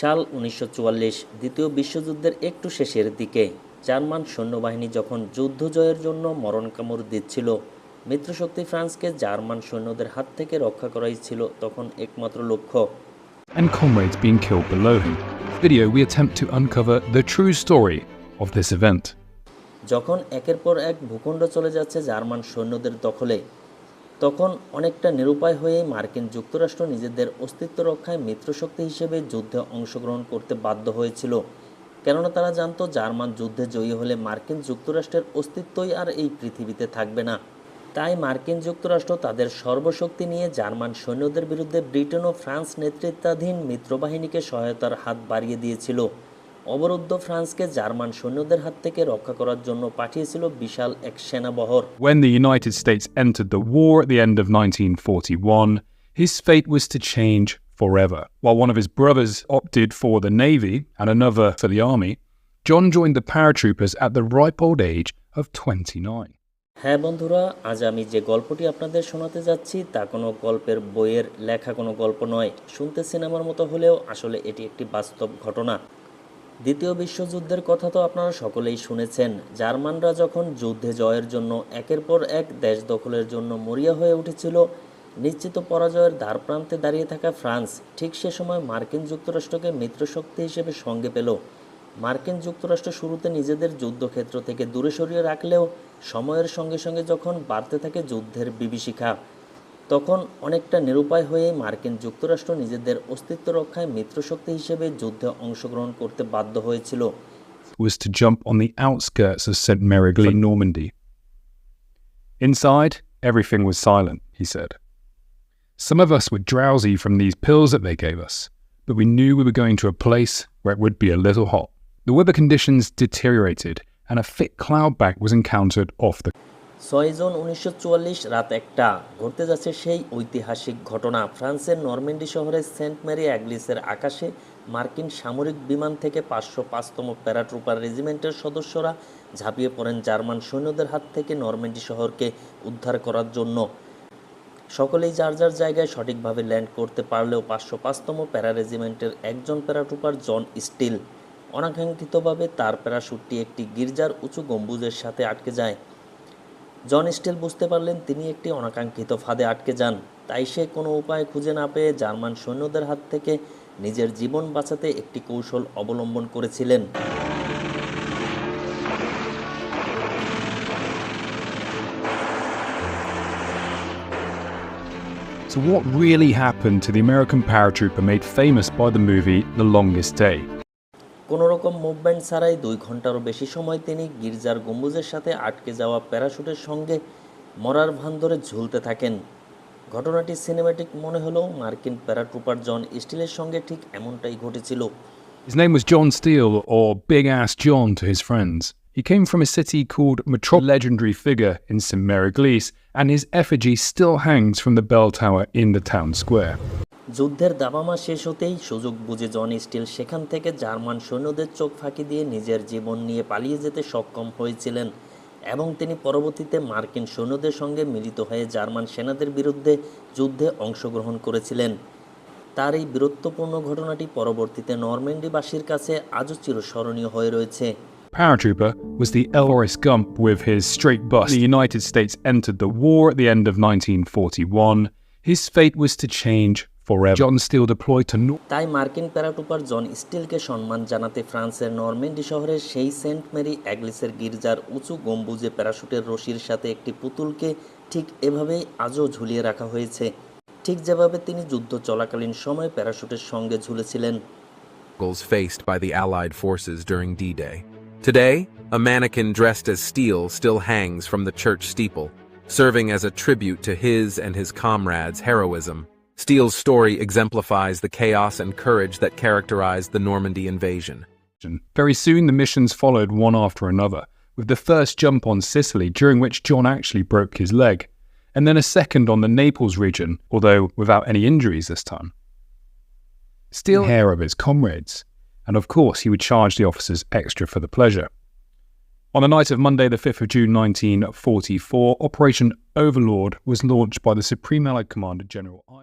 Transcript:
সাল উনিশশো চুয়াল্লিশ দ্বিতীয় বিশ্বযুদ্ধের একটু শেষের দিকে জার্মান সৈন্যবাহিনী যখন যুদ্ধ জয়ের জন্য মরণ কামড় দিচ্ছিল মিত্রশক্তি ফ্রান্সকে জার্মান সৈন্যদের হাত থেকে রক্ষা করাই ছিল তখন একমাত্র লক্ষ্য and comrades being killed below him. Video we attempt to uncover the true story of this event. যখন একের পর এক ভূখণ্ড চলে যাচ্ছে জার্মান সৈন্যদের দখলে তখন অনেকটা নিরুপায় হয়ে মার্কিন যুক্তরাষ্ট্র নিজেদের অস্তিত্ব রক্ষায় মিত্রশক্তি হিসেবে যুদ্ধে অংশগ্রহণ করতে বাধ্য হয়েছিল। কেননা তারা জানতো জার্মান যুদ্ধে জয়ী হলে মার্কিন যুক্তরাষ্ট্রের অস্তিত্বই আর এই পৃথিবীতে থাকবে না। তাই মার্কিন যুক্তরাষ্ট্র তাদের সর্বশক্তি নিয়ে জার্মান সৈন্যদের বিরুদ্ধে ব্রিটেন ও ফ্রান্স নেতৃত্বাধীন মিত্রবাহিনীকে সহায়তার হাত বাড়িয়ে দিয়েছিল। অবরুদ্ধ ফ্রান্সকে জার্মান সৈন্যদের হাত থেকে রক্ষা করার জন্য পাঠিয়েছিল বিশাল এক সেনাবহর When the United States entered the war at the end of 1941, his fate was to change forever. While one of his brothers opted for the Navy and another for the Army, John joined the paratroopers at the ripe old age of 29. হ্যাঁ বন্ধুরা আজ আমি যে গল্পটি আপনাদের শোনাতে যাচ্ছি তা কোনো গল্পের বইয়ের লেখা কোনো গল্প নয় শুনতে সিনেমার মতো হলেও আসলে এটি একটি বাস্তব ঘটনা দ্বিতীয় বিশ্বযুদ্ধের কথা তো আপনারা সকলেই শুনেছেন। জার্মানরা যখন যুদ্ধে জয়ের জন্য একের পর এক দেশ দখলের জন্য মরিয়া হয়ে উঠেছিল, নিশ্চিত পরাজয়ের দ্বারপ্রান্তে দাঁড়িয়ে থাকা ফ্রান্স ঠিক সে সময় মার্কিন যুক্তরাষ্ট্রকে মিত্রশক্তি হিসেবে সঙ্গে পেল। মার্কিন যুক্তরাষ্ট্র শুরুতে নিজেদের যুদ্ধক্ষেত্র থেকে দূরে সরিয়ে রাখলেও সময়ের সঙ্গে সঙ্গে যখন বাড়তে থাকে যুদ্ধের বিভীষিকা তখন অনেকটা নিরুপায় হয়ে মার্কিন যুক্তরাষ্ট্র নিজেদের অস্তিত্ব রক্ষায় মিত্রশক্তি হিসেবে যুদ্ধে অংশগ্রহণ করতে বাধ্য হয়েছিল was to jump on the outskirts of St. Merigli, Normandy. Inside, everything was silent, he said. Some of us were drowsy from these pills that they gave us, but we knew we were going to a place where it would be a little hot. The weather conditions deteriorated, and a thick cloud bank was encountered off the ছয় June উনিশশো চুয়াল্লিশ রাত একটা। ঘটতে যাচ্ছে সেই ঐতিহাসিক ঘটনা। ফ্রান্সের নরমেন্ডি শহরের সেন্ট মেরি অ্যাগলিসের আকাশে মার্কিন সামরিক বিমান থেকে পাঁচশো পাঁচতম প্যারাট্রুপার রেজিমেন্টের সদস্যরা ঝাঁপিয়ে পড়েন জার্মান সৈন্যদের হাত থেকে নরমেন্ডি শহরকে উদ্ধার করার জন্য। সকলেই যার যার জায়গায় সঠিকভাবে ল্যান্ড করতে পারলেও পাঁচশো পাঁচতম প্যারা রেজিমেন্টের একজন প্যারাট্রুপার জন স্টিল অনাকাঙ্ক্ষিতভাবে তার প্যারাশুটটি একটি গির্জার উঁচু গম্বুজের সাথে আটকে যায়। জন স্টিল বুঝতে পারলেন তিনি একটি অনাকাঙ্ক্ষিত ফাঁদে আটকে যান তাই সে কোনো উপায় খুঁজে না পেয়ে জার্মান সৈন্যদের হাত থেকে নিজের জীবন বাঁচাতে একটি কৌশল অবলম্বন করেছিলেন So, what really happened to the American paratrooper made famous by the movie The Longest Day? কোনো রকম মুভমেন্ট ছাড়াই দুই ঘন্টারও বেশি সময় তিনি গির্জার গম্বুজের সাথে আটকে যাওয়া প্যারাশুটের সঙ্গে মরার ভান ধরে ঝুলতে থাকেন ঘটনাটি সিনেমাটিক মনে হলেও মার্কিন প্যারাট্রুপার জন স্টিলের সঙ্গে ঠিক এমনটাই ঘটেছিল His name was John Steele, or Big Ass John to his friends. He came from a city called Metro, legendary figure in St. Maryglise, and his effigy still hangs from the bell tower in the town square. যুদ্ধের দাবামা শেষ হতেই সুযোগ বুঝে জন still সেখান থেকে German সৈন্যদের চোখ ফাঁকি দিয়ে নিজের জীবন নিয়ে পালিয়ে যেতে সক্ষম হয়েছিলেন এবং তিনি পরবর্তীতে মার্কিন সৈন্যদের সঙ্গে মিলিত হয়ে জার্মান সেনাদের বিরুদ্ধে যুদ্ধে অংশগ্রহণ করেছিলেন তার এই বীরত্বপূর্ণ ঘটনাটি পরবর্তীতে নরম্যান্ডিবাসীর কাছে আজও চিরস্মরণীয় হয়ে রয়েছে Paratrooper was the Elroy Gump with his straight bust. The United States entered the war at the end of 1941. His fate was to change forever. John Steele deployed to North. তাই মার্কিন প্যারাটুপার জন স্টিলকে সম্মান জানাতে ফ্রান্সের নরমেন্ডি শহরের সেই সেন্ট মেরি অ্যাগলিসের গির্জার উঁচু গম্বুজে প্যারাশুটের রশির সাথে একটি পুতুলকে ঠিক এভাবেই আজও ঝুলিয়ে রাখা হয়েছে ঠিক যেভাবে তিনি যুদ্ধ চলাকালীন সময় প্যারাশুটের সঙ্গে ঝুলেছিলেন struggles faced by the Allied forces during D Day. Today, a mannequin dressed as steel still hangs from the church steeple, serving as a tribute to his and his comrades' heroism. Steele's story exemplifies the chaos and courage that characterized the Normandy invasion. Very soon, the missions followed one after another, with the first jump on Sicily, during which John actually broke his leg, and then a second on the Naples region, although without any injuries this time. Still hair of his comrades, and of course, he would charge the officers extra for the pleasure. On the night of Monday, the 5th of June 1944, Operation Overlord was launched by the Supreme Allied Commander General Eisenhower.